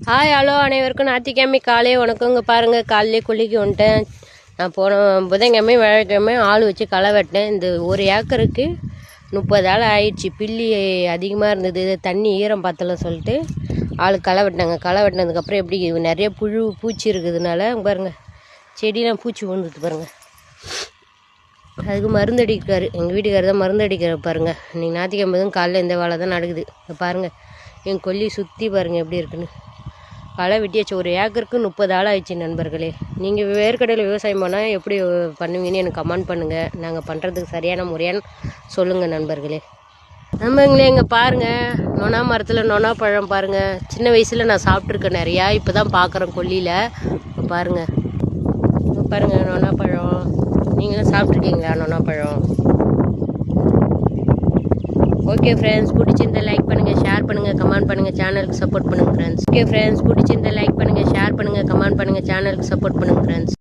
Hi hello அனைவருக்கும் ஞாயிற்றுக்கிழமை காலையே உனக்குங்க பாருங்கள் காலையிலே கொல்லிக்கு வந்துட்டேன். நான் போன புதன்கிழமை வியாழக்கிழமை ஆள் வச்சு களை வெட்டினேன். இந்த ஒரு ஏக்கருக்கு முப்பது ஆள் ஆயிடுச்சு. பில்லி அதிகமாக இருந்தது. தண்ணி ஈரம் பத்தலை சொல்லிட்டு ஆள் களை வெட்டினாங்க. களை வெட்டினதுக்கப்புறம் எப்படி நிறைய புழு பூச்சி இருக்குதுனால பாருங்கள் செடியெலாம் பூச்சி விழுந்துது பாருங்கள் அதுக்கு மருந்து அடிக்கிறாரு. எங்கள் வீட்டுக்காரர் தான் மருந்து அடிக்கிறார் பாருங்கள் நீங்கள் ஞாயிற்றுக்கிழமை தான் காலையில் இந்த வேலை தான் நடக்குது பாருங்கள் என் கொல்லி சுற்றி பாருங்கள் எப்படி இருக்குன்னு. களை வெட்டியாச்சு ஒரு ஏக்கருக்கு முப்பது ஆள் ஆயிடுச்சு நண்பர்களே. நீங்கள் வேர்க்கடையில் விவசாயம் பண்ணால் எப்படி பண்ணுவீங்கன்னு எனக்கு கமெண்ட் பண்ணுங்கள் நாங்கள் பண்ணுறதுக்கு சரியான முறையான்னு சொல்லுங்கள் நண்பர்களே. நண்பர்களே இங்கே பாருங்கள் நொனா மரத்தில் நொனா பழம் பாருங்கள் சின்ன வயசில் நான் சாப்பிட்ருக்கேன் நிறையா. இப்போ தான் பார்க்குறேன் கொல்லியில் பாருங்கள் பாருங்கள் நொனா பழம். நீங்களும் சாப்பிட்ருக்கீங்களா நொனா பழம்? ஓகே ஃப்ரெண்ட்ஸ் பிடிச்சிருந்த லைக் பண்ணுங்கள் ஷேர் பண்ணுங்கள் கமெண்ட் பண்ணுங்கள் சேனலுக்கு சப்போர்ட் பண்ணுங்கள் ஃப்ரெண்ட்ஸ் ஓகே ஃப்ரெண்ட்ஸ் பிடிச்சிருந்த லைக் பண்ணுங்கள் ஷேர் பண்ணுங்கள் கமெண்ட் பண்ணுங்கள் சேனலுக்கு சப்போர்ட் பண்ணுங்கள் ஃப்ரெண்ட்ஸ்